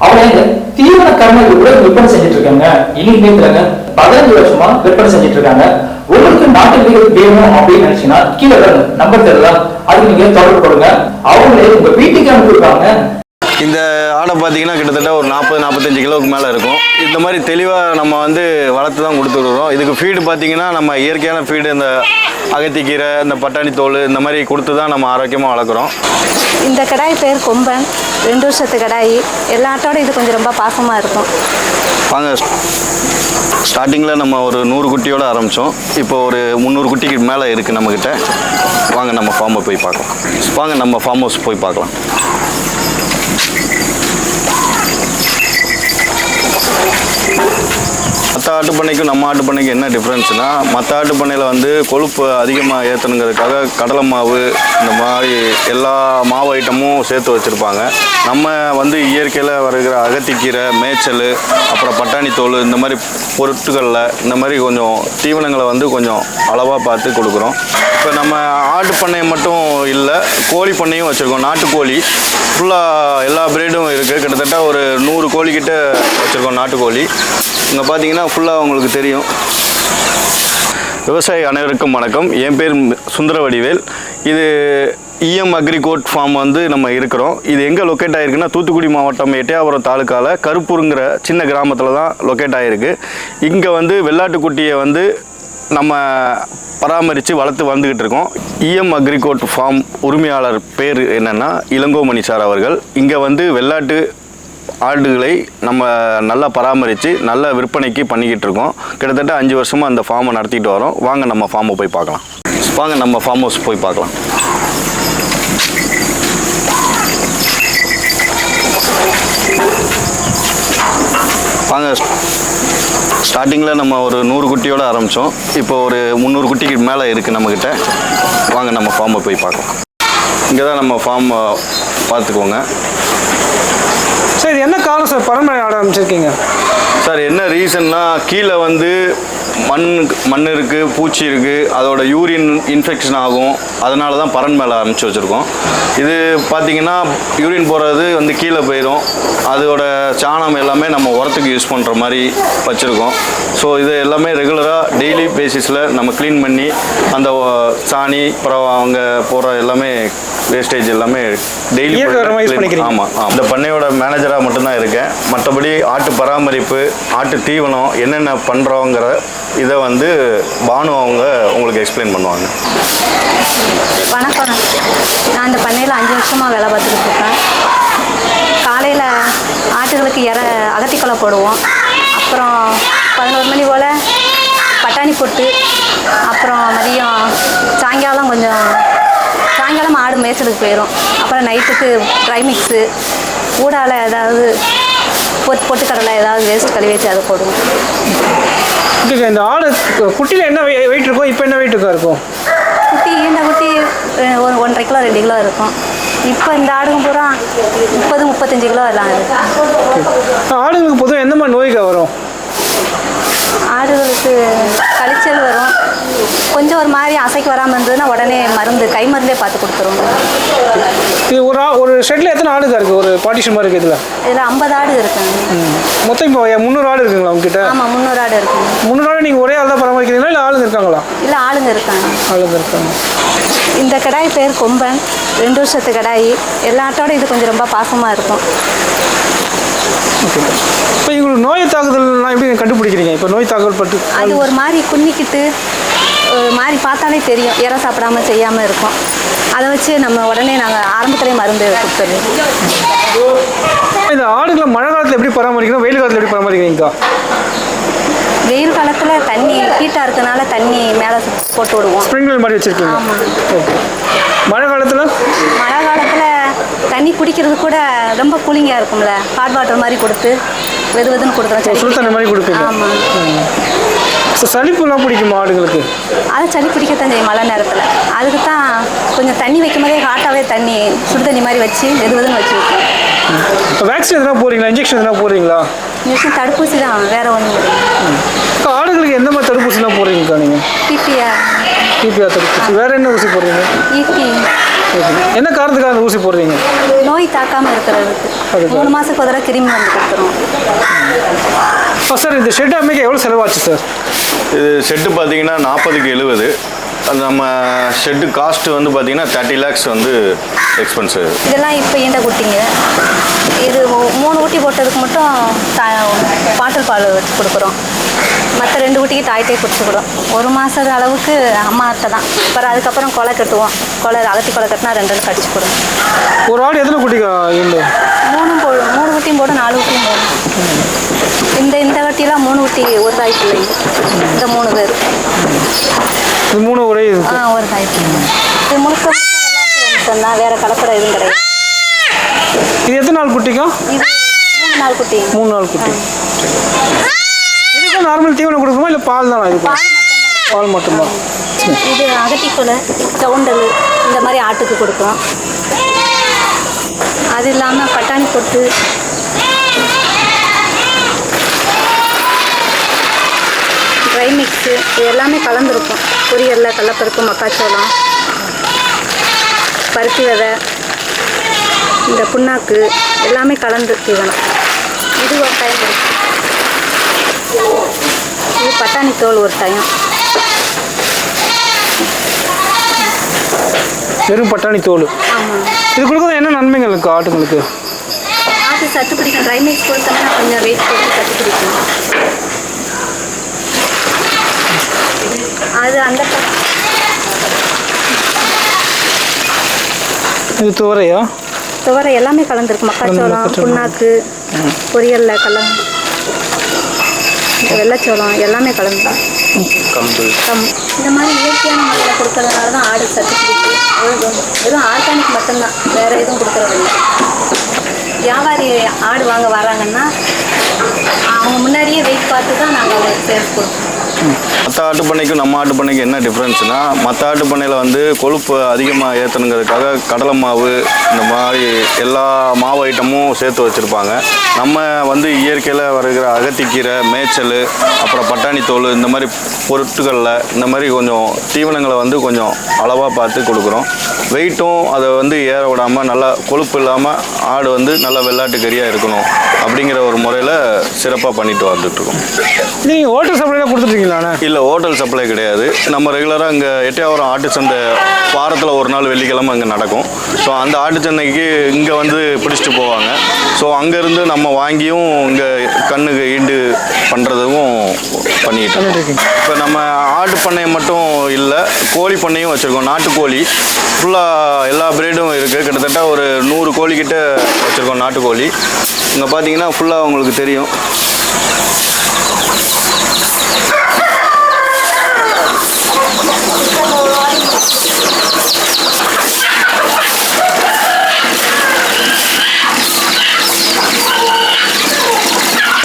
அவங்க தீவன கர்மங்கள் கூட விற்பனை செஞ்சுட்டு இருக்காங்க இன்னைக்கு நேரத்துலங்க பதினஞ்சு வருஷமா விற்பனை செஞ்சுட்டு இருக்காங்க உங்களுக்கு நாட்டு விதைகள் வேணும் அப்படின்னு நினைச்சீங்கன்னா கீழே நம்பர் தெரியலாம் அதுக்கு நீங்க தொடர்பு கொடுங்க. அவங்களே உங்க வீட்டுக்கு அனுப்பிடுவாங்க இந்த ஆடை பார்த்தீங்கன்னா கிட்டத்தட்ட ஒரு நாற்பது நாற்பத்தஞ்சு கிலோவுக்கு மேலே இருக்கும். இந்த மாதிரி தெளிவாக நம்ம வந்து வளர்த்து தான் கொடுத்துருக்குறோம் இதுக்கு ஃபீடு பார்த்தீங்கன்னா நம்ம இயற்கையான ஃபீடு இந்த அகத்திக்கீரை இந்த பட்டாணி தோல் இந்த மாதிரி கொடுத்து தான் நம்ம ஆரோக்கியமாக வளர்க்குறோம். இந்த கடாய் பேர் கொம்பன். ரெண்டு வருஷத்து கடாய். எல்லா ஆட்டோட இது கொஞ்சம் ரொம்ப பாசமாக இருக்கும். வாங்க ஸ்டார்டிங்கில் நம்ம ஒரு நூறு குட்டியோடு ஆரம்பித்தோம் இப்போ ஒரு முந்நூறு குட்டிக்கு மேலே இருக்குது நம்மக்கிட்ட வாங்க நம்ம ஃபார்மை போய் பார்க்கலாம். வாங்க நம்ம ஃபார்ம் ஹவுஸ் போய் பார்க்கலாம். ஆட்டு பண்ணைக்கும் நம்ம ஆட்டு பண்ணைக்கும் என்ன டிஃப்ரென்ஸ்னால் மற்ற ஆட்டு பண்ணையில் வந்து கொழுப்பு அதிகமாக ஏற்றணுங்கிறதுக்காக கடலை மாவு இந்த மாதிரி எல்லா மாவு ஐட்டமும் சேர்த்து வச்சுருப்பாங்க. நம்ம வந்து இயற்கையில் வருகிற அகத்திக்கீரை மேய்ச்சல் அப்புறம் பட்டாணி தோல் இந்த மாதிரி பொருட்களில் இந்த மாதிரி கொஞ்சம் தீவனங்களை வந்து கொஞ்சம் அளவாக பார்த்து கொடுக்குறோம். இப்போ நம்ம ஆட்டு பண்ணை மட்டும் இல்லை கோழி பண்ணையும் வச்சுருக்கோம். நாட்டுக்கோழி ஃபுல்லாக எல்லா பிரீடும் இருக்குது கிட்டத்தட்ட ஒரு நூறு கோழிக்கிட்ட வச்சுருக்கோம் நாட்டுக்கோழி. இங்கே பார்த்தீங்கன்னா ஃபுல்லாக உங்களுக்கு தெரியும். விவசாயி அனைவருக்கும் வணக்கம். என் பேர் சுந்தர வடிவேல் இது இஎம் அக்ரிகோட் ஃபார்ம் வந்து நம்ம இருக்கிறோம். இது எங்கே லொக்கேட் ஆகிருக்குன்னா தூத்துக்குடி மாவட்டம் எட்டயாபுரம் தாலுக்காவில் கருப்பூருங்கிற சின்ன கிராமத்தில் தான் லொக்கேட் ஆகிருக்கு இங்கே வந்து வெள்ளாட்டுக்குட்டியை வந்து நம்ம பராமரித்து வளர்த்து வந்துக்கிட்டு இருக்கோம். இஎம் அக்ரிகோட் ஃபார்ம் உரிமையாளர் பேர் என்னென்னா இளங்கோமணி சார் அவர்கள். இங்கே வந்து வெள்ளாட்டு ஆடுகளை நம்ம நல்லா பராமரித்து நல்ல விற்பனைக்கு பண்ணிக்கிட்டு இருக்கோம். கிட்டத்தட்ட அஞ்சு வருஷமாக அந்த ஃபார்மை நடத்திட்டு வரோம். வாங்க நம்ம ஃபார்மை போய் பார்க்கலாம். வாங்க நம்ம ஃபார்ம் ஹவுஸ் போய் பார்க்கலாம். வாங்க ஸ்டார்டிங்கில் நம்ம ஒரு நூறு குட்டியோடு ஆரம்பித்தோம் இப்போ ஒரு முந்நூறு குட்டிக்கு மேலே இருக்குது நம்மக்கிட்ட வாங்க நம்ம ஃபார்மை போய் பார்க்கலாம். இங்கே தான் நம்ம ஃபார்ம் பார்த்துக்கோங்க. சார் இது என்ன காரணம் சார்? பரம்பரை ஆட ஆரம்பிச்சிருக்கீங்க. சார் என்ன ரீசன்னா கீழே வந்து மண் மண் இருக்குது பூச்சி இருக்குது அதோட யூரின் இன்ஃபெக்ஷன் ஆகும். அதனால தான் பரன் மேலே அனுப்பிச்சி வச்சுருக்கோம். இது பார்த்தீங்கன்னா யூரின் போகிறது வந்து கீழே போயிடும். அதோட சாணம் எல்லாமே நம்ம உரத்துக்கு யூஸ் பண்ணுற மாதிரி வச்சுருக்கோம். ஸோ இது எல்லாமே ரெகுலராக டெய்லி பேசிஸில் நம்ம க்ளீன் பண்ணி அந்த சாணி அப்புறம் அவங்க போகிற எல்லாமே வேஸ்டேஜ் எல்லாமே டெய்லி ஆமாம் இந்த பண்ணையோட மேனேஜராக மட்டும்தான் இருக்கேன். மற்றபடி ஆட்டு பராமரிப்பு ஆட்டு தீவனம் என்னென்ன பண்ணுறோங்கிற இதை வந்து பானு அவங்க உங்களுக்கு எக்ஸ்பிளைன் பண்ணுவாங்க. வணக்கம் நான் இந்த பண்ணையில் அஞ்சு வருஷமாக வேலை பார்த்துக்கிட்டு இருக்கேன் காலையில் ஆட்டுகளுக்கு இற அகத்திக்கொலை போடுவோம். அப்புறம் பதினோரு மணி போல் பட்டாணி பொட்டு அப்புறம் மதியம் சாயங்காலம் கொஞ்சம் சாயங்காலம் ஆடு மேய்ச்சலுக்கு போயிடும் அப்புறம் நைட்டுக்கு ட்ரை மிக்ஸு ஊடால ஏதாவது பொட்டு பொட்டுக்கடலை ஏதாவது வேஸ்ட் கழுவி வச்சு அதை போடுவோம் ஓகே சார் இந்த ஆடு குட்டியில் என்ன வெயிட் இருக்கும்? இப்போ என்ன வெயிட் இருக்கா இருக்கும்? குட்டி இந்த குட்டி? ஒரு ஒன்றரை கிலோ ரெண்டு கிலோ இருக்கும். இப்போ இந்த ஆடுங்க பூரா முப்பது முப்பத்தஞ்சு கிலோ எல்லாம் ஆடுங்களுக்கு பொதுவாக எந்த மாதிரி நோய்கள் வரும் ஆடுகளுக்கு கழிச்சல் வரும் கொஞ்சம் ஒரு மாதிரி அசைக்கு வராமல் இருந்ததுன்னா உடனே மருந்து கை மருந்தே பார்த்து கொடுத்துருவோம். இது ஒரு ஒரு ஷெட்டில் எத்தனை ஆடுங்க இருக்குது ஒரு பார்ட்டிஷன் மாதிரி இருக்குது இதில்? இதில் ஐம்பது ஆடு இருக்குங்க மொத்தம் இப்போ முந்நூறு ஆடு இருக்குங்களா உங்ககிட்ட? ஆமாம் முந்நூறு ஆடு இருக்குங்க முந்நூறு ஆடு நீங்கள் ஒரே ஆள் தான் பராமரிக்கிறீங்களா இல்லை ஆளுங்க இருக்காங்களா? இல்லை ஆளுங்க இருக்காங்க. ஆளுங்க இருக்காங்க. இந்த கடாய் பேர் கொம்பன். ரெண்டு வருஷத்து கடாய். எல்லா ஆட்டோட இது கொஞ்சம் ரொம்ப பாசமாக இருக்கும். இப்போ இவங்களுக்கு நோய் தாக்குதல்லாம் எப்படி கண்டுபிடிக்கிறீங்க? இப்போ நோய் தாக்குதல் பட்டு அது ஒரு மாதிரி குன்னிக்கிட்டு ஒரு மாதிரி பார்த்தாலே தெரியும். இற சாப்பிடாம செய்யாமல் இருக்கும். அதை வச்சு நம்ம உடனே நாங்கள் ஆரம்பத்திலே மருந்து கொடுத்துருவோம் இந்த ஆடுகளை மழை காலத்தில் எப்படி பராமரிக்கணும்? வெயில் காலத்தில் எப்படி பராமரிக்கிறீங்கக்கா வெயில் காலத்தில் தண்ணி ஹீட்டாக இருக்கனால தண்ணி மேலே போட்டு விடுவோம். ஸ்ப்ரிங்க்லர் மாதிரி வச்சுருக்கீங்க. ஓகே மழை காலத்தில்? மழை காலத்தில் தண்ணி குடிக்கிறது கூட ரொம்ப கூலிங்காக இருக்கும்ல. ஹாட் வாட்டர் மாதிரி கொடுத்து வெது வெதுன்னு கொடுத்துரும் சுடு தண்ணி மாதிரி கொடுப்பீங்க. ஆமாம் சளிப்புலாம் பிடிக்குமா ஆடுங்களுக்கு அதை சளி பிடிக்கத்தான் செய்யும் மழை நேரத்தில். அதுக்கு தான் கொஞ்சம் தண்ணி வைக்கும் போதே ஹாட்டாகவே தண்ணி சுடு தண்ணி மாதிரி வச்சு வெது வெதுன்னு வச்சு வைப்போம். இப்போ வேக்சின் எதனா போடுறீங்களா? இன்ஜெக்ஷன் எதனா போடுறீங்களா? இன்ஜெக்ஷன் தடுப்பூசி தான் வேறு ஒன்றும் இப்போ ஆடுகளுக்கு எந்த மாதிரி தடுப்பூசிலாம் போடுறீங்கக்கா நீங்கள் பிபிஆர் டிபிஆர் தடுப்பூசி. வேறு என்ன ஊசி போடுறீங்க? ஈட்டி என்ன காரணத்துக்காக அந்த ஊசி போடுறீங்க? நோய் தாக்காமல் இருக்கிறதுக்கு. மூணு மாதத்துக்கு ஒரு கிருமி வந்து கொடுத்துரும். சார் இந்த ஷெட் அமைக்க எவ்வளோ செலவாச்சு சார் இது செட்டு பார்த்தீங்கன்னா நாற்பதுக்கு எழுபது. அது நம்ம ஷெட்டு காஸ்ட் வந்து பார்த்தீங்கன்னா தேர்ட்டி லேக்ஸ் வந்து எக்ஸ்பென்சிவ் இதெல்லாம் இப்போ ஈண்ட குட்டிங்க இது மூணு ஊட்டி போட்டதுக்கு மட்டும் தா பாட்டில் பால் வச்சு கொடுக்குறோம். மற்ற ரெண்டு ஊட்டிக்கு தாய்ட்டே குடிச்சுக்கிறோம் ஒரு மாதம் அளவுக்கு அம்மா அத்தை தான். அப்புறம் அதுக்கப்புறம் கொலை கட்டுவோம். கொலை அகத்தி கொலை கட்டினா ரெண்டு ரெண்டு கடிச்சு போடும் ஒரு ஆடு எத்தனை குட்டிக்கா மூணு ஊட்டியும் போடும் நாலு ஊட்டியும் போடும் இந்த இந்த வட்டியெல்லாம் மூணு ஊட்டி ஒரு தாய் பிள்ளைங்க இந்த மூணு பேர். இது மூணு ஒரே ஆ ஒரு தாய் பிள்ளைங்க இது முழுக்க முழுக்க தான் வேறு கலப்படம் எதுவும் கிடையாது. இது எத்தனை நாள் குட்டிக்கா? இது மூணு நாள் குட்டி. மூணு நாள் குட்டி. இதுக்கும் நார்மல் தீவனம் கொடுக்குமா இல்லை பால் தானா இது? பால் மட்டும்தான். இது அகத்திக்குலை சவுண்டல் இந்த மாதிரி ஆட்டுக்கு கொடுக்கும் அது இல்லாமல் பட்டாணி பொட்டு. ட்ரை மிக்ஸு இது எல்லாமே கலந்துருக்கும். பொரியலில் கடலப்பருப்பு மக்காச்சோளம் பருத்தி விதை இந்த புண்ணாக்கு எல்லாமே கலந்து தீவனம் இது ஒரு டைம் இது பட்டாணி தோல் ஒரு டைம் வெறும் பட்டாணி தோல். இது கொடுக்குறது என்ன நன்மைகள் இருக்கு ஆட்டுங்களுக்கு? ஆட்டு சத்து பிடிக்கும் ட்ரை மிக்ஸ் கொடுத்தோம்னா கொஞ்சம் வெயிட் போட்டு சத்து பிடிக்கும் அது அந்த இது துவரையா? துவரை எல்லாமே கலந்துருக்கு மக்காச்சோளம். புண்ணாக்கு பொரியலில் கலந்து வெள்ளைச்சோளம் எல்லாமே கலந்து கம்பு. கம். இந்த மாதிரி இயற்கையான முறையில் கொடுக்கறதுனால தான் ஆடு சத்து பிடிக்கும் வெறும் ஆர்கானிக் மட்டும்தான். வேறு எதுவும் கொடுக்கறது இல்லை. வியாபாரி ஆடு வாங்க வராங்கன்னா அவங்க முன்னாடியே வெயிட் பார்த்து தான் நாங்கள் அவங்களுக்கு சேல்ஸ் கொடுப்போம். மற்ற ஆட்டு பண்ணைக்கும் நம்ம ஆட்டு பண்ணைக்கும் என்ன டிஃப்ரென்ஸ்னா மற்ற ஆட்டு பண்ணையில் வந்து கொழுப்பு அதிகமாக ஏற்றணுங்கிறதுக்காக கடலை மாவு இந்த மாதிரி எல்லா மாவு ஐட்டமும் சேர்த்து வச்சுருப்பாங்க. நம்ம வந்து இயற்கையில் வருகிற அகத்திக்கீரை மேய்ச்சல் அப்புறம் பட்டாணி தோல் இந்த மாதிரி பொருட்களில் இந்த மாதிரி கொஞ்சம் தீவனங்களை வந்து கொஞ்சம் அளவாக பார்த்து கொடுக்குறோம். வெயிட்டும் அதை வந்து ஏற விடாமல் நல்லா கொழுப்பு இல்லாமல் ஆடு வந்து நல்லா வெள்ளாட்டு கறியாக இருக்கணும் அப்படிங்கிற ஒரு முறையில் சிறப்பாக பண்ணிட்டு வந்துட்டுருக்கோம் நீங்கள் ஹோட்டல் சப்ளைலாம் கொடுத்துட்ருக்கீங்களாண்ணே இல்லை ஹோட்டல் சப்ளை கிடையாது. நம்ம ரெகுலராக இங்கே எட்டையாவரம் ஆட்டு சந்தை வாரத்தில் ஒரு நாள் வெள்ளிக்கிழமை அங்கே நடக்கும். ஸோ அந்த ஆட்டு சந்தைக்கு இங்கே வந்து பிடிச்சிட்டு போவாங்க. ஸோ அங்கேருந்து நம்ம வாங்கியும் இங்கே கண்ணுக்கு ஈண்டு பண்ணுறதுக்கும். இருக்கீங்க. இப்போ நம்ம ஆட்டு பண்ணை மட்டும் இல்லை கோழி பண்ணையும் வச்சுருக்கோம். நாட்டுக்கோழி ஃபுல்லாக எல்லா பிரீடும் இருக்குது கிட்டத்தட்ட ஒரு நூறு கோழி கிட்ட வச்சுருக்கோம் நாட்டுக்கோழி இங்கே பார்த்தீங்கன்னா ஃபுல்லாக உங்களுக்கு தெரியும்.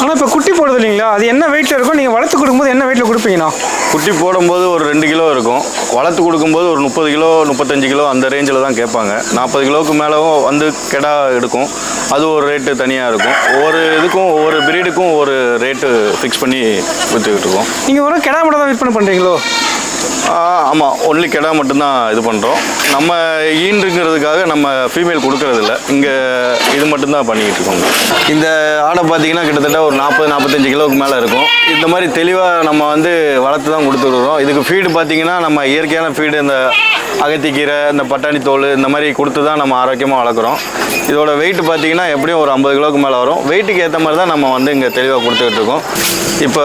ஆனால் இப்போ குட்டி போடுது இல்லைங்களா? அது என்ன வெயிட்டில் இருக்கும்? நீங்கள் வளர்த்து கொடுக்கும்போது என்ன வெயிட்டில் கொடுப்பீங்கண்ணா? குட்டி போடும்போது ஒரு ரெண்டு கிலோ இருக்கும். வளர்த்து கொடுக்கும்போது ஒரு முப்பது கிலோ முப்பத்தஞ்சு கிலோ அந்த ரேஞ்சில் தான் கேட்பாங்க. நாற்பது கிலோவுக்கு மேலவும் வந்து கெடா எடுக்கும். அது ஒரு ரேட்டு தனியாக இருக்கும். ஒவ்வொரு இதுக்கும் ஒவ்வொரு பிரீடுக்கும் ஒரு ரேட்டு ஃபிக்ஸ் பண்ணி விற்றுக்கிட்டு இருக்கோம். நீங்கள் ஒரு கிடா மட்டும் தான் விற்பனை பண்ணுறீங்களோ ஆமாம் ஒன்லி கெடா மட்டும்தான் இது பண்ணுறோம் நம்ம ஈன்றுங்கிறதுக்காக நம்ம ஃபீமேல் கொடுக்கறதில்ல. இங்கே இது மட்டும்தான் பண்ணிக்கிட்டு இருக்கோம். இந்த ஆடை பார்த்தீங்கன்னா கிட்டத்தட்ட ஒரு நாற்பது நாற்பத்தஞ்சு கிலோவுக்கு மேலே இருக்கும். இந்த மாதிரி தெளிவாக நம்ம வந்து வளர்த்து தான் கொடுத்துருக்குறோம் இதுக்கு ஃபீடு பார்த்தீங்கன்னா நம்ம இயற்கையான ஃபீடு இந்த அகத்திக்கீரை இந்த பட்டாணி தோல் இந்த மாதிரி கொடுத்து தான் நம்ம ஆரோக்கியமாக வளர்க்குறோம். இதோட வெயிட் பார்த்தீங்கன்னா எப்படியும் ஒரு ஐம்பது கிலோவுக்கு மேலே வரும். வெயிட்டுக்கு ஏற்ற மாதிரி தான் நம்ம வந்து இங்கே தெளிவாக கொடுத்துக்கிட்டு இருக்கோம். இப்போ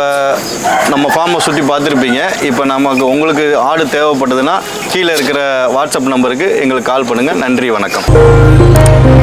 நம்ம ஃபார்மை சுற்றி பார்த்துருப்பீங்க. இப்போ நமக்கு உங்களுக்கு ஆடு தேவைப்பட்டதுன்னா கீழே இருக்கிற வாட்ஸ்அப் நம்பருக்கு எங்களுக்கு கால் பண்ணுங்கள் நன்றி வணக்கம்.